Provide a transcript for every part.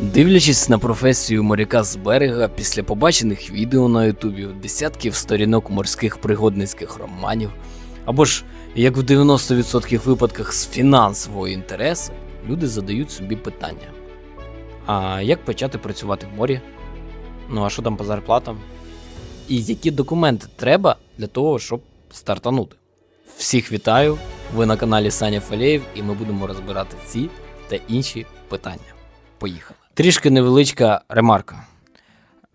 Дивлячись на професію моряка з берега після побачених відео на Ютубі, десятків сторінок морських пригодницьких романів, або ж як в 90% випадках з фінансового інтересу, люди задають собі питання: а як почати працювати в морі? Ну а що там по зарплатам? І які документи треба для того, щоб стартанути? Всіх вітаю! Ви на каналі Саня Фалєєв, і ми будемо розбирати ці та інші питання. Поїхали. Трішки невеличка ремарка.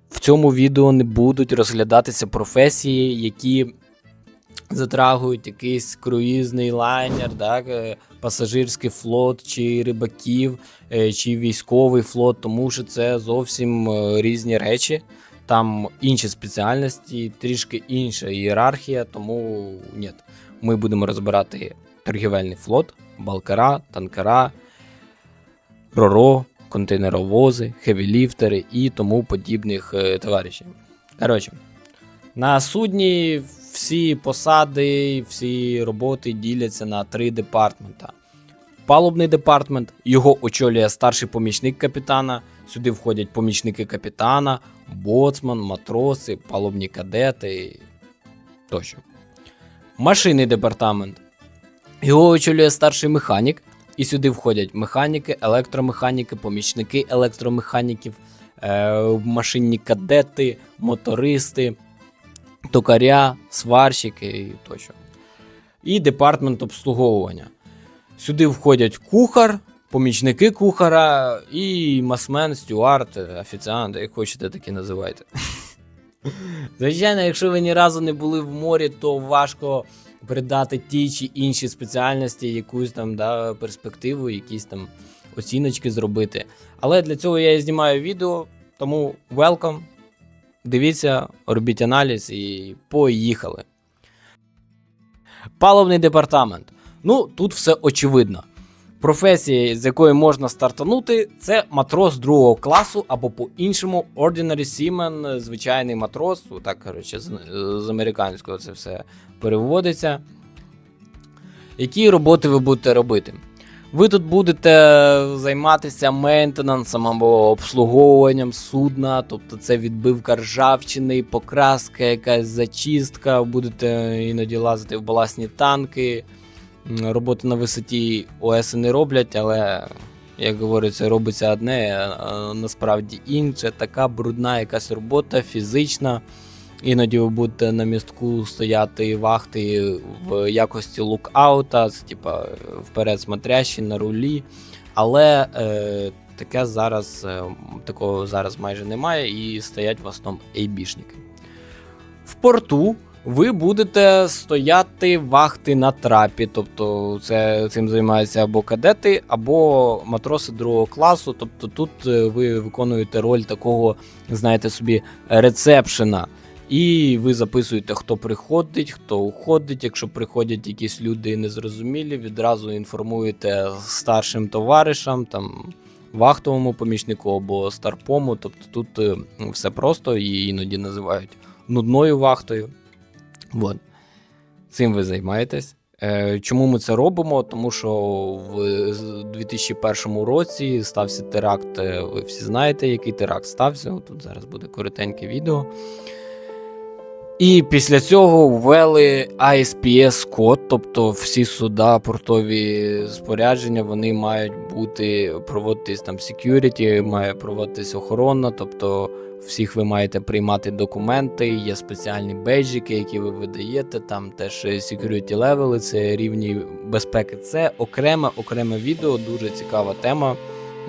В цьому відео не будуть розглядатися професії, які затрагують якийсь круїзний лайнер, так, е, пасажирський флот, чи рибаків, е, чи військовий флот, тому що це зовсім е, різні речі. Там інші спеціальності, трішки інша ієрархія, тому ні. Ми будемо розбирати торгівельний флот, балкара, танкера, роро, контейнеровози, хевіліфтери і тому подібних е, товаришів. Коротше, на судні всі посади, всі роботи діляться на три департамента. Палубний департамент, його очолює старший помічник капітана. Сюди входять помічники капітана, боцман, матроси, палубні кадети тощо. Машинний департамент. Його очолює старший механік, і сюди входять механіки, електромеханіки, помічники електромеханіків, е, машинні кадети, мотористи, токаря, сварщики і тощо. І департамент обслуговування. Сюди входять кухар, помічники кухара і масмен, стюард, офіціант, як хочете, так і називайте. Звичайно, якщо ви ні разу не були в морі, то важко передати ті чи інші спеціальності, якусь там да, перспективу, якісь там оціночки зробити. Але для цього я і знімаю відео, тому welcome. Дивіться, робіть аналіз і поїхали. Паливний департамент. Ну, тут все очевидно. Професія, з якої можна стартанути, це матрос другого класу, або по-іншому Ordinary Seaman, звичайний матрос. Так, коротше, з, з американського це все переводиться. Які роботи ви будете робити? Ви тут будете займатися мейнтенансом або обслуговуванням судна, тобто це відбивка ржавчини, покраска, якась зачистка, будете іноді лазити в баласні танки. Роботи на висоті ОС не роблять, але, як говориться, робиться одне, а насправді інше. Така брудна якась робота, фізична. Іноді ви будете на містку стояти вахти в якості лукаута, типа вперед смотрящі на рулі. Але е, таке зараз, е, такого зараз майже немає, і стоять в основному ейбішники. В порту ви будете стояти вахти на трапі, тобто це цим займаються або кадети, або матроси другого класу. Тобто тут е, ви виконуєте роль такого, знаєте собі, рецепшена. І ви записуєте, хто приходить, хто уходить. Якщо приходять якісь люди незрозумілі, відразу інформуєте старшим товаришам, там вахтовому помічнику або старпому. Тобто тут е, все просто і іноді називають нудною вахтою. Вот. Цим ви займаєтесь. Е, Чому ми це робимо? Тому що в 2001 році стався теракт. е, Ви всі знаєте, який теракт стався. Тут зараз буде коротеньке відео. І після цього ввели ISPS код, тобто всі суда, портові спорядження, вони мають бути проводитись там security, має проводитись охорона, тобто всіх ви маєте приймати документи, є спеціальні бейджики, які ви видаєте, там теж security левели, це рівні безпеки. Це окреме, окреме відео, дуже цікава тема.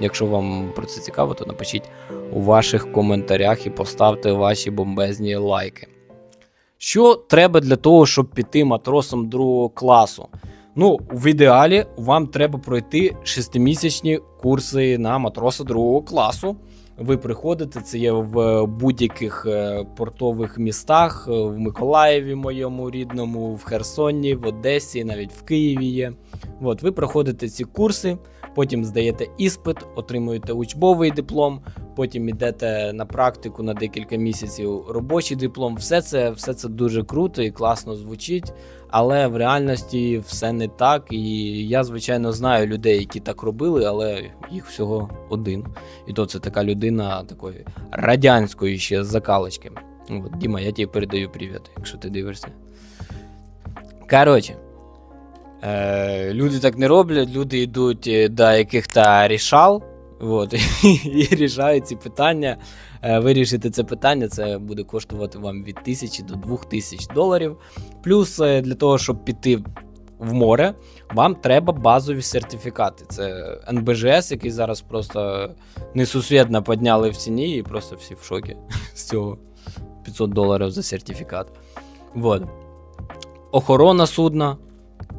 Якщо вам про це цікаво, то напишіть у ваших коментарях і поставте ваші бомбезні лайки. Що треба для того, щоб піти матросом другого класу? Ну, в ідеалі вам треба пройти шестимісячні курси на матроса другого класу. Ви приходите, це є в будь-яких е, портових містах, е, в Миколаєві, моєму рідному, в Херсоні, в Одесі, навіть в Києві є. От, ви проходите ці курси, потім здаєте іспит, отримуєте учбовий диплом, потім йдете на практику на декілька місяців робочий диплом. Все це, все це дуже круто і класно звучить, але в реальності все не так. І я, звичайно, знаю людей, які так робили, але їх всього один. І то це така людина такої радянської ще закалочки. От, Діма, я тобі передаю привіт, якщо ти дивишся. Коротше, е, люди так не роблять, люди йдуть е, до яких-то рішал, от, і рішають ці питання. Е, Вирішити це питання, це буде коштувати вам від 1000 до 2000 доларів. Плюс е, для того, щоб піти в море, вам треба базові сертифікати. Це НБЖС, який зараз просто несусвітно підняли в ціні, і просто всі в шокі з цього 500 доларів за сертифікат. Вот. Охорона судна,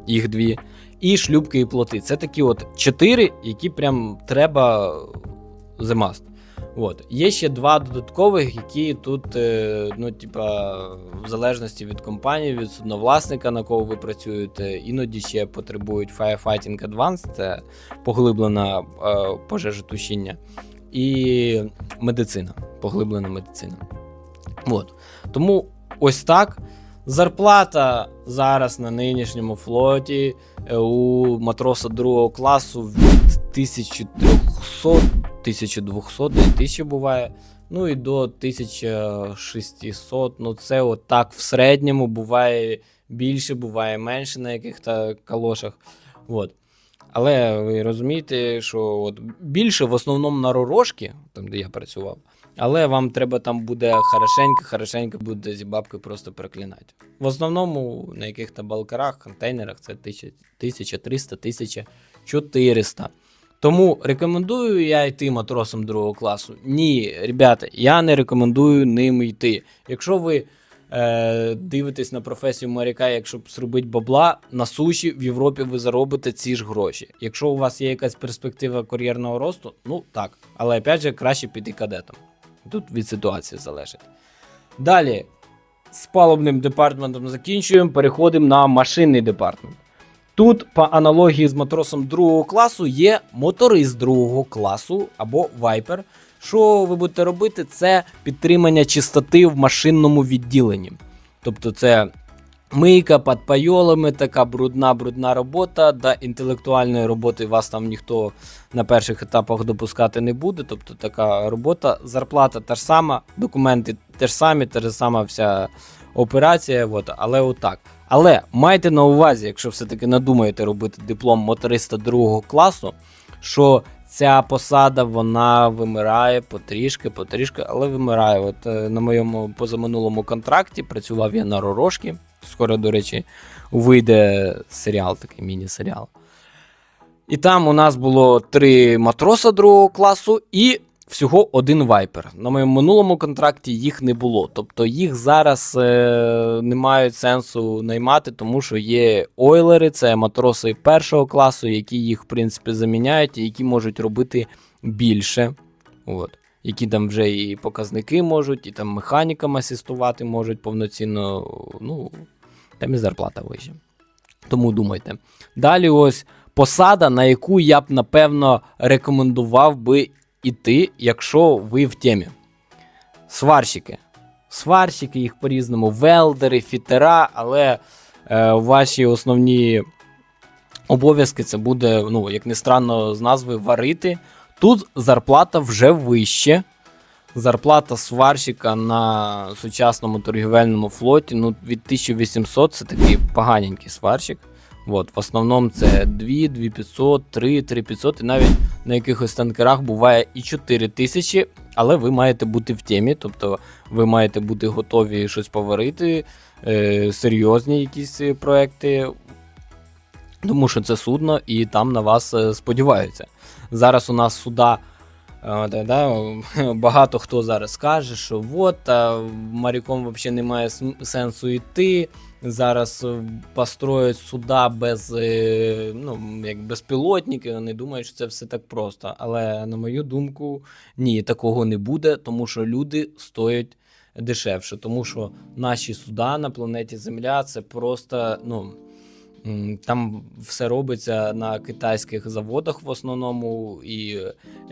їх дві, і шлюбки і плоти. Це такі от чотири, які прям треба the must. От. Є ще два додаткових, які тут, е, ну, типа, в залежності від компанії, від судновласника, на кого ви працюєте, іноді ще потребують Firefighting Advanced, це поглиблена е, пожежотушіння, і медицина, поглиблена медицина. От. Тому ось так. Зарплата зараз на нинішньому флоті е, у матроса другого класу від 1300, 1200, 2000 буває. Ну і до 1600. Ну, це отак в середньому буває більше, буває менше на яких-то калошах. От. Але ви розумієте, що от більше в основному на ророжки, там де я працював, але вам треба там буде хорошенько, хорошенько буде зі бабки просто проклинати. В основному на яких-то балкарах, контейнерах це 1300, 1400. Тому рекомендую я йти матросом другого класу. Ні, ребята, я не рекомендую ним йти. Якщо ви е, дивитесь на професію моряка, якщо зробити бабла, на суші в Європі ви заробите ці ж гроші. Якщо у вас є якась перспектива кар'єрного росту, ну так. Але опять же, краще піти кадетом. Тут від ситуації залежить. Далі, з палубним департаментом закінчуємо, переходимо на машинний департамент. Тут, по аналогії з матросом другого класу, є моторист другого класу або вайпер. Що ви будете робити, це підтримання чистоти в машинному відділенні. Тобто, це мийка під пайолами, така брудна-брудна робота. До інтелектуальної роботи вас там ніхто на перших етапах допускати не буде. Тобто така робота, зарплата та ж сама, документи теж самі, та ж сама вся операція. От, але отак. Але майте на увазі, якщо все-таки надумаєте робити диплом моториста другого класу, що ця посада вона вимирає потрішки, потрішки, але вимирає. От е, на моєму позаминулому контракті працював я на Ророжки. Скоро, до речі, вийде серіал, такий міні-серіал. І там у нас було три матроса другого класу і всього один вайпер. На моєму минулому контракті їх не було. Тобто їх зараз е, не мають сенсу наймати, тому що є ойлери, це матроси першого класу, які їх, в принципі, заміняють і які можуть робити більше. От. Які там вже і показники можуть, і там механікам асистувати можуть повноцінно. Ну, там і зарплата вища. Тому думайте. Далі ось посада, на яку я б напевно рекомендував би іти, якщо ви в темі. Сварщики. Сварщики, їх по-різному, велдери, фітера, але е, ваші основні обов'язки це буде, ну, як не странно, з назви варити. Тут зарплата вже вище. Зарплата сварщика на сучасному торгівельному флоті ну, від 1800 це такий поганенький сварщик. От, в основному це 2, 2500, 3, 3500 і навіть на якихось танкерах буває і 4000, але ви маєте бути в темі, тобто ви маєте бути готові щось поварити, е, серйозні якісь проекти, тому що це судно і там на вас е, сподіваються. Зараз у нас суда. Да, багато хто зараз скаже, що от, моряком взагалі немає сенсу йти. Зараз е, построять суда без, е, ну, як безпілотники, вони думають, що це все так просто. Але, на мою думку, ні, такого не буде, тому що люди стоять дешевше. Тому що наші суда на планеті Земля це просто, ну. Там все робиться на китайських заводах в основному, і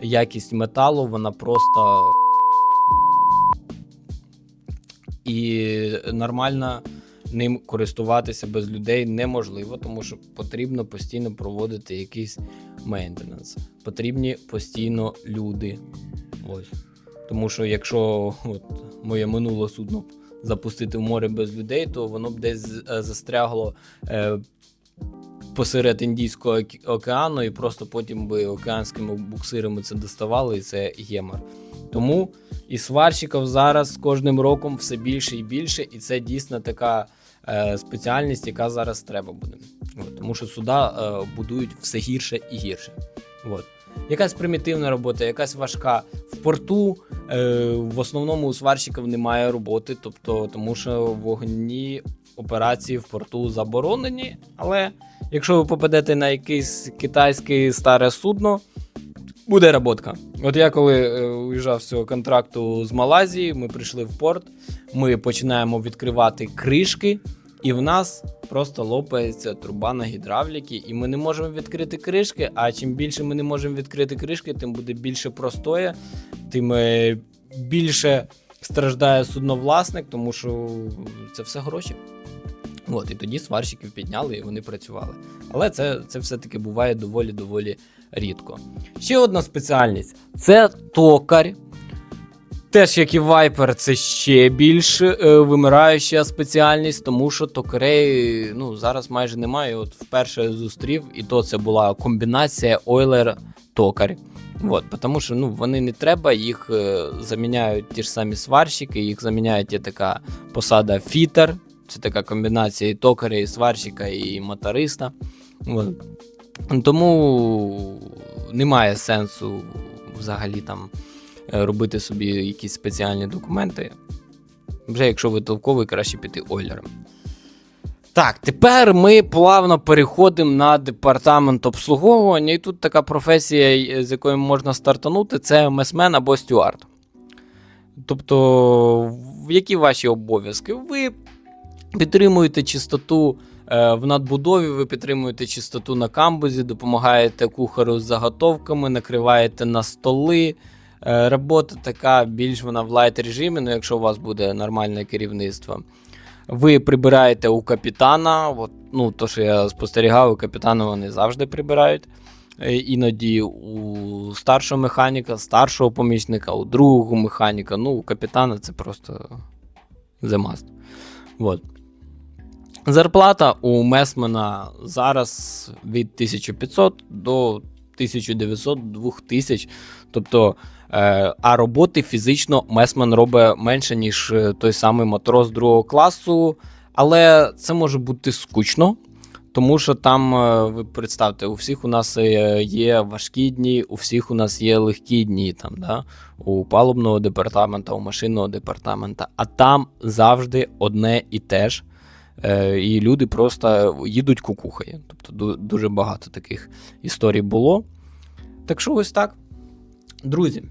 якість металу вона просто. І нормально ним користуватися без людей неможливо, тому що потрібно постійно проводити якийсь мейнтенанс. Потрібні постійно люди. Ось. Тому що якщо от, моє минуле судно запустити в море без людей, то воно б десь е, застрягло е, посеред Індійського оке- океану, і просто потім би океанськими буксирами це доставали, і це гемор. Тому і сварщиків зараз з кожним роком все більше і більше, і це дійсно така е, спеціальність, яка зараз треба буде. От, тому що суда е, будують все гірше і гірше. От. Якась примітивна робота, якась важка. В порту е, в основному у сварщиків немає роботи, тобто, тому що вогні операції в порту заборонені. Але якщо ви попадете на якесь китайське старе судно, буде роботка. От я коли е, уїжджав з цього контракту з Малайзії, ми прийшли в порт, ми починаємо відкривати кришки, і в нас просто лопається труба на гідравліки, і ми не можемо відкрити кришки. А чим більше ми не можемо відкрити кришки, тим буде більше простоє, тим е, більше страждає судновласник, тому що це все гроші. От, і тоді сварщиків підняли і вони працювали. Але це, це все-таки буває доволі-доволі рідко. Ще одна спеціальність це токар. Теж, як і Viper, це ще більш е, вимираюча спеціальність, тому що токарей ну, зараз майже немає. От вперше зустрів, і то це була комбінація Ойлер-токар. От, тому що ну, вони не треба, їх е, заміняють ті ж самі сварщики, їх заміняє є така посада фітер. Це така комбінація і токаря, і сварщика, і моториста. От. Тому немає сенсу взагалі там робити собі якісь спеціальні документи. Вже якщо ви толковий, краще піти ойлером. Так, тепер ми плавно переходимо на департамент обслуговування, і тут така професія, з якою можна стартанути, це месмен або стюард. Тобто, які ваші обов'язки? Ви підтримуєте чистоту е, в надбудові, ви підтримуєте чистоту на камбузі, допомагаєте кухару з заготовками, накриваєте на столи. Е, робота така більш вона в лайт режимі, ну якщо у вас буде нормальне керівництво. Ви прибираєте у капітана. От, ну, то, що я спостерігав, у капітана вони завжди прибирають. Е, Іноді у старшого механіка, старшого помічника, у другого механіка. Ну, у капітана це просто the must. Вот. Зарплата у Месмена зараз від 1500 до 1900-2000. Тобто, е, а роботи фізично Месмен робить менше, ніж е, той самий матрос другого класу. Але це може бути скучно, тому що там, е, ви представте, у всіх у нас е, є важкі дні, у всіх у нас є легкі дні, там, да? у палубного департамента, у машинного департамента, а там завжди одне і те ж. Е, і люди просто їдуть кукухає. Тобто дуже багато таких історій було. Так що ось так. Друзі,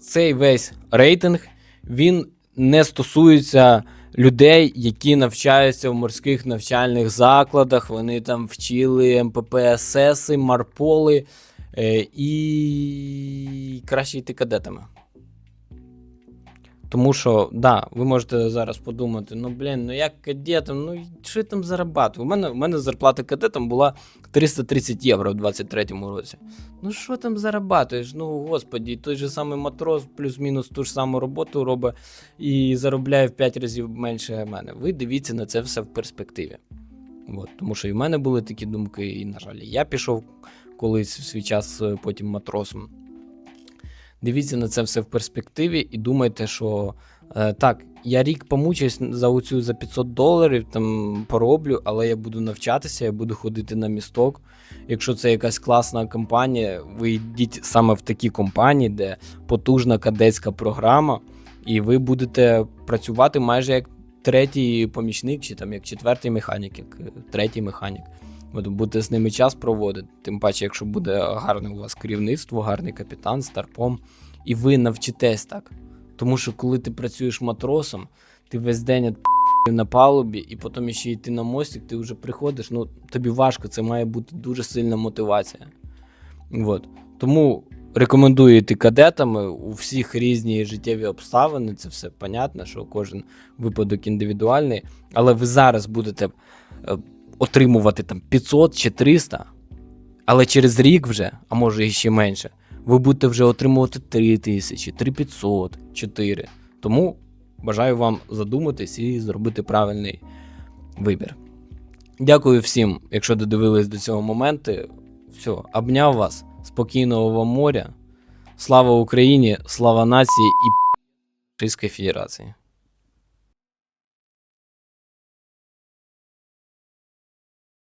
цей весь рейтинг він не стосується людей, які навчаються в морських навчальних закладах. Вони там вчили МППСС, Марполи е, і краще йти кадетами. Тому що, да, ви можете зараз подумати: ну блін, ну як кадетом, ну що я там зарабатую? У мене, у мене зарплата кадетом була 330 євро в 23-му році. Ну що там зарабатуєш? Ну господі, той же самий матрос, плюс-мінус ту ж саму роботу робить і заробляє в 5 разів менше мене. Ви дивіться на це все в перспективі. От, тому що і в мене були такі думки, і, на жаль, я пішов колись в свій час е, потім матросом. Дивіться на це все в перспективі і думайте, що е, так, я рік помучусь за оцю за 500 доларів, там пороблю, але я буду навчатися, я буду ходити на місток. Якщо це якась класна компанія, ви йдіть саме в такі компанії, де потужна кадетська програма, і ви будете працювати майже як третій помічник, чи там як четвертий механік, як е, третій механік. Будете з ними час проводити, тим паче, якщо буде гарне у вас керівництво, гарний капітан, старпом, і ви навчитесь так. Тому що коли ти працюєш матросом, ти весь день на палубі, і потім ще йти на мостик, ти вже приходиш, ну тобі важко, це має бути дуже сильна мотивація. От. Тому рекомендую йти кадетами. У всіх різні життєві обставини, це все понятно, що кожен випадок індивідуальний, але ви зараз будете е, отримувати там 500 чи 300, але через рік вже, а може і ще менше, ви будете вже отримувати 3 тисячі, 3500, 4. Тому бажаю вам задуматись і зробити правильний вибір. Дякую всім, якщо додивились до цього моменту. Все, обняв вас, спокійного вам моря. Слава Україні, слава нації і Російської Федерації.